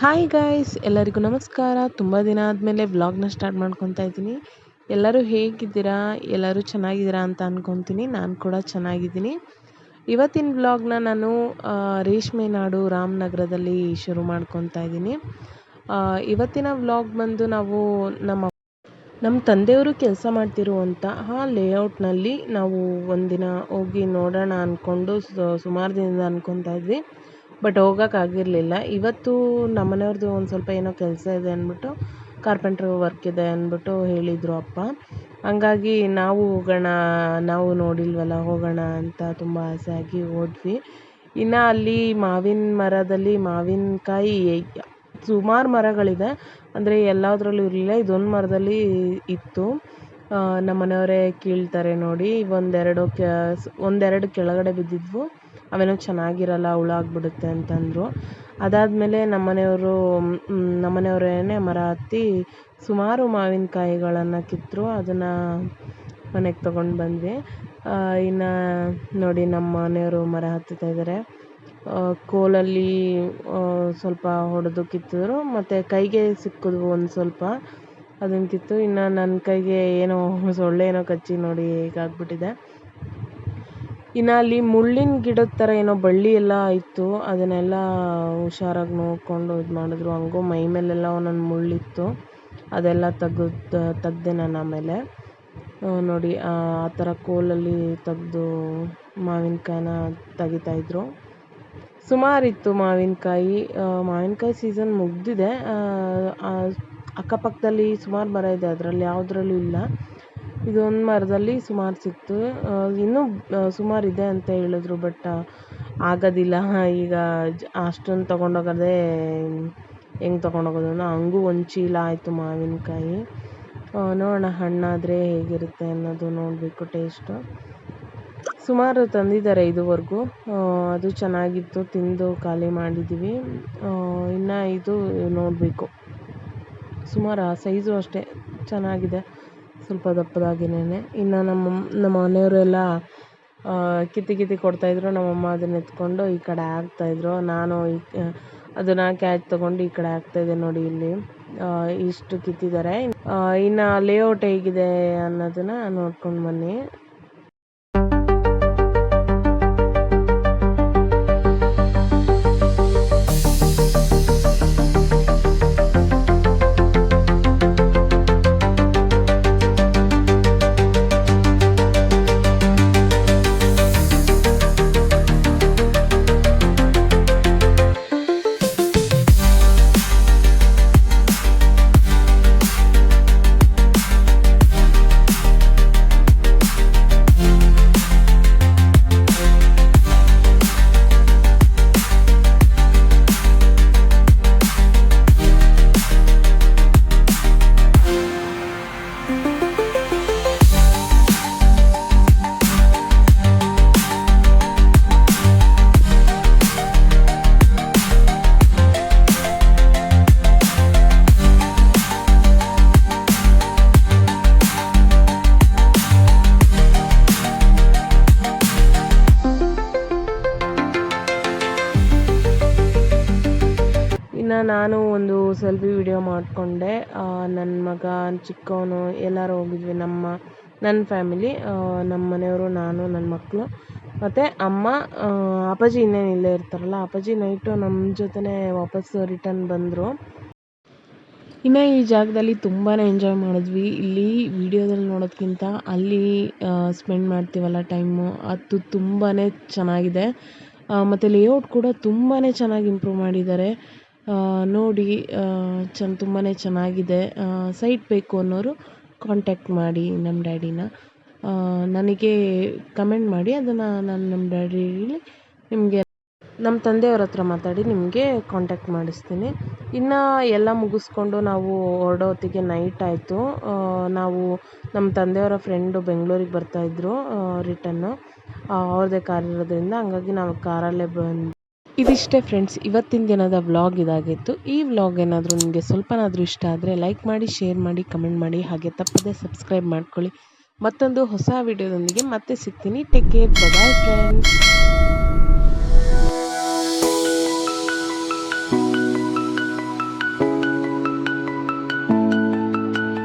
Hi guys ಎಲ್ಲರಿಗೂ ನಮಸ್ಕಾರ. ತುಂಬ ದಿನ ಆದಮೇಲೆ ವ್ಲಾಗ್ನ ಸ್ಟಾರ್ಟ್ ಮಾಡ್ಕೊತಾ ಇದ್ದೀನಿ. ಎಲ್ಲರೂ ಹೇಗಿದ್ದೀರಾ? ಎಲ್ಲರೂ ಚೆನ್ನಾಗಿದ್ದೀರಾ ಅಂತ ಅಂದ್ಕೊತೀನಿ ನಾನು ಕೂಡ ಚೆನ್ನಾಗಿದ್ದೀನಿ. ಇವತ್ತಿನ ವ್ಲಾಗ್ನ ನಾನು ರೇಷ್ಮೆ ನಾಡು ರಾಮನಗರದಲ್ಲಿ ಶುರು ಮಾಡ್ಕೊತಾ ಇದ್ದೀನಿ. ಇವತ್ತಿನ ವ್ಲಾಗ್ ಬಂದು ನಾವು ನಮ್ಮ ನಮ್ಮ ತಂದೆಯವರು ಕೆಲಸ ಮಾಡ್ತಿರುವಂತಹ ಲೇಔಟ್ನಲ್ಲಿ ನಾವು ಒಂದಿನ ಹೋಗಿ ನೋಡೋಣ ಅಂದ್ಕೊಂಡು ಸುಮಾರು ದಿನದಿಂದ ಅಂದ್ಕೊತಾ ಇದ್ವಿ. ಬಟ್ ಹೋಗೋಕ್ಕಾಗಿರಲಿಲ್ಲ ಇವತ್ತು ನಮ್ಮನೆಯವ್ರದ್ದು ಒಂದು ಸ್ವಲ್ಪ ಏನೋ ಕೆಲಸ ಇದೆ ಅಂದ್ಬಿಟ್ಟು ಕಾರ್ಪೆಂಟ್ರ್ ವರ್ಕ್ ಇದೆ ಅಂದ್ಬಿಟ್ಟು ಹೇಳಿದರು ಅಪ್ಪ. ಹಂಗಾಗಿ ನಾವು ಹೋಗೋಣ, ನಾವು ನೋಡಿಲ್ವಲ್ಲ, ಹೋಗೋಣ ಅಂತ ತುಂಬ ಆಸೆ ಆಗಿ ಹೋದ್ವಿ. ಇನ್ನು ಅಲ್ಲಿ ಮಾವಿನ ಮರದಲ್ಲಿ ಮಾವಿನಕಾಯಿ ಸುಮಾರು ಮರಗಳಿದೆ. ಅಂದರೆ ಎಲ್ಲದರಲ್ಲೂ ಇರಲಿಲ್ಲ. ಇದೊಂದು ಮರದಲ್ಲಿ ಇತ್ತು. ನಮ್ಮ ಮನೆಯವರೇ ಕೀಳ್ತಾರೆ ನೋಡಿ. ಒಂದೆರಡು ಕೆ, ಒಂದೆರಡು ಕೆಳಗಡೆ ಬಿದ್ದಿದ್ವು. ಅವೇನೋ ಚೆನ್ನಾಗಿರಲ್ಲ, ಹುಳ ಆಗ್ಬಿಡುತ್ತೆ ಅಂತಂದರು. ಅದಾದಮೇಲೆ ನಮ್ಮನೆಯವರು ನಮ್ಮನೆಯವರೇನೆ ಮರ ಹತ್ತಿ ಸುಮಾರು ಮಾವಿನಕಾಯಿಗಳನ್ನು ಕಿತ್ತರು ಅದನ್ನು ಮನೆಗೆ ತೊಗೊಂಡು ಬಂದ್ವಿ. ಇನ್ನು ನೋಡಿ ನಮ್ಮ ಮನೆಯವರು ಮರ ಹತ್ತುತ್ತಾ ಇದ್ದಾರೆ ಕೋಲಲ್ಲಿ ಸ್ವಲ್ಪ ಹೊಡೆದು ಕಿತ್ತಿದ್ರು. ಮತ್ತು ಕೈಗೆ ಸಿಕ್ಕಿದ್ವು ಒಂದು ಸ್ವಲ್ಪ. ಅದನ್ನು ಕಿತ್ತು. ಇನ್ನು ನನ್ನ ಕೈಗೆ ಏನೋ ಸೊಳ್ಳೆ ಏನೋ ಕಚ್ಚಿ ನೋಡಿ ಹೇಗಾಗ್ಬಿಟ್ಟಿದೆ. ಇನ್ನು ಅಲ್ಲಿ ಮುಳ್ಳಿನ ಗಿಡದ ಥರ ಏನೋ ಬಳ್ಳಿ ಎಲ್ಲ ಇತ್ತು. ಅದನ್ನೆಲ್ಲ ಹುಷಾರಾಗಿ ನೋಡಿಕೊಂಡು ಇದು ಮಾಡಿದ್ರು. ಹಂಗೂ ಮೈ ಮೇಲೆಲ್ಲ ಒಂದೊಂದು ಮುಳ್ಳಿತ್ತು ಅದೆಲ್ಲ ತೆಗ್ದು, ತೆಗ್ದೆ ನಾನು ಆಮೇಲೆ. ನೋಡಿ, ಆ ಥರ ಕೋಲಲ್ಲಿ ತೆಗೆದು ಮಾವಿನಕಾಯಿನ ತೆಗಿತಾಯಿದ್ರು ಸುಮಾರಿತ್ತು ಮಾವಿನಕಾಯಿ. ಮಾವಿನಕಾಯಿ ಸೀಸನ್ ಮುಗಿದಿದೆ. ಅಕ್ಕಪಕ್ಕದಲ್ಲಿ ಸುಮಾರು ಮರ ಇದೆ, ಅದರಲ್ಲಿ ಯಾವುದ್ರಲ್ಲೂ ಇಲ್ಲ. ಇದೊಂದು ಮರದಲ್ಲಿ ಸುಮಾರು ಸಿಕ್ತು. ಇನ್ನೂ ಇದೆ ಅಂತ ಹೇಳಿದ್ರು ಬಟ್ ಆಗೋದಿಲ್ಲ. ಈಗ ಅಷ್ಟೊಂದು ತೊಗೊಂಡೋಗೋದೇ, ಹೆಂಗೆ ತೊಗೊಂಡೋಗೋದು ಹಂಗೂ ಒಂದು ಚೀಲ ಆಯಿತು ಮಾವಿನಕಾಯಿ. ನೋಡೋಣ ಹಣ್ಣಾದರೆ ಹೇಗಿರುತ್ತೆ ಅನ್ನೋದು ನೋಡಬೇಕು ಟೇಸ್ಟು ಸುಮಾರು ತಂದಿದ್ದಾರೆ ಇದುವರೆಗೂ. ಅದು ಚೆನ್ನಾಗಿತ್ತು, ತಿಂದು ಖಾಲಿ ಮಾಡಿದ್ದೀವಿ ಇನ್ನು ಇದು ನೋಡಬೇಕು. ಸುಮಾರು ಆ ಸೈಜು ಅಷ್ಟೇ, ಚೆನ್ನಾಗಿದೆ. ಸ್ವಲ್ಪ ದಪ್ಪದಾಗಿನೇ ಇನ್ನು ನಮ್ಮ ನಮ್ಮ ಮನೆಯವರೆಲ್ಲ ಕಿತ್ತು ಕಿತ್ತಿ ಕೊಡ್ತಾಯಿದ್ರು ನಮ್ಮಮ್ಮ ಅದನ್ನ ಎತ್ಕೊಂಡು ಈ ಕಡೆ ಹಾಕ್ತಾಯಿದ್ರು ನಾನು ಈ ಅದನ್ನು ಕ್ಯಾಚ್ ತೊಗೊಂಡು ಈ ಕಡೆ ಹಾಕ್ತಾಯಿದ್ದೆ ನೋಡಿ ಇಲ್ಲಿ. ಇಷ್ಟು ಕಿತ್ತಿದ್ದಾರೆ. ಇನ್ನು ಲೇಔಟ್ ಹೇಗಿದೆ ಅನ್ನೋದನ್ನು ನೋಡ್ಕೊಂಡು ಬನ್ನಿ. ನಾನು ಒಂದು ಸೆಲ್ಫಿ ವಿಡಿಯೋ ಮಾಡಿಕೊಂಡೆ. ನನ್ನ ಮಗ ಚಿಕ್ಕವನು ಎಲ್ಲರೂ ಹೋಗಿದ್ವಿ, ನಮ್ಮ ನನ್ನ ಫ್ಯಾಮಿಲಿ ನಮ್ಮ ಮನೆಯವರು, ನಾನು ನನ್ನ ಮಕ್ಕಳು ಮತ್ತು ಅಮ್ಮ ಅಪ್ಪಾಜಿ ಇನ್ನೇನು ಇಲ್ಲೇ ಇರ್ತಾರಲ್ಲ, ಅಪ್ಪಾಜಿ ನೈಟು ನಮ್ಮ ಜೊತೆನೇ ವಾಪಸ್ಸು ರಿಟರ್ನ್ ಬಂದರು. ಇನ್ನು ಈ ಜಾಗದಲ್ಲಿ ತುಂಬಾ ಎಂಜಾಯ್ ಮಾಡಿದ್ವಿ. ಇಲ್ಲಿ ವಿಡಿಯೋದಲ್ಲಿ ನೋಡೋದಕ್ಕಿಂತ ಅಲ್ಲಿ ಸ್ಪೆಂಡ್ ಮಾಡ್ತೀವಲ್ಲ ಟೈಮು ಅದು ತುಂಬಾ ಚೆನ್ನಾಗಿದೆ. ಮತ್ತು ಲೇಔಟ್ ಕೂಡ ತುಂಬಾ ಚೆನ್ನಾಗಿ ಇಂಪ್ರೂವ್ ಮಾಡಿದ್ದಾರೆ. ನೋಡಿ ಚೆನ್ನ ತುಂಬಾ ಚೆನ್ನಾಗಿದೆ. ಸೈಟ್ ಬೇಕು ಅನ್ನೋರು ಕಾಂಟ್ಯಾಕ್ಟ್ ಮಾಡಿ ನಮ್ಮ ಡ್ಯಾಡಿನ. ನನಗೆ ಕಮೆಂಟ್ ಮಾಡಿ, ಅದನ್ನು ನಾನು ನಮ್ಮ ಡ್ಯಾಡಿ ನಿಮಗೆ ನಮ್ಮ ತಂದೆಯವ್ರ ಹತ್ರ ಮಾತಾಡಿ ನಿಮಗೆ ಕಾಂಟ್ಯಾಕ್ಟ್ ಮಾಡಿಸ್ತೀನಿ. ಇನ್ನು ಎಲ್ಲ ಮುಗಿಸ್ಕೊಂಡು ನಾವು ಹೊರಡೋ ಹೊತ್ತಿಗೆ ನೈಟ್ ಆಯಿತು ನಾವು ನಮ್ಮ ತಂದೆಯವರ ಫ್ರೆಂಡು ಬೆಂಗಳೂರಿಗೆ ಬರ್ತಾಯಿದ್ರು ರಿಟನ್ನು ಅವ್ರದ್ದೇ ಕಾರ್ ಇರೋದ್ರಿಂದ ಹಂಗಾಗಿ ನಾವು ಕಾರಲ್ಲೇ ಬಂದು ಇದಿಷ್ಟೇ ಫ್ರೆಂಡ್ಸ್ ಇವತ್ತಿನ ದಿನದ ವ್ಲಾಗ್ ಇದಾಗಿತ್ತು. ಈ ವ್ಲಾಗ್ ಏನಾದರೂ ನಿಮಗೆ ಸ್ವಲ್ಪನಾದರೂ ಇಷ್ಟ ಆದರೆ ಲೈಕ್ ಮಾಡಿ ಶೇರ್ ಮಾಡಿ ಕಮೆಂಟ್ ಮಾಡಿ, ಹಾಗೆ ತಪ್ಪದೆ ಸಬ್ಸ್ಕ್ರೈಬ್ ಮಾಡ್ಕೊಳ್ಳಿ. ಮತ್ತೊಂದು ಹೊಸ ವಿಡಿಯೋದೊಂದಿಗೆ ಮತ್ತೆ ಸಿಗ್ತೀನಿ. Take care bye friends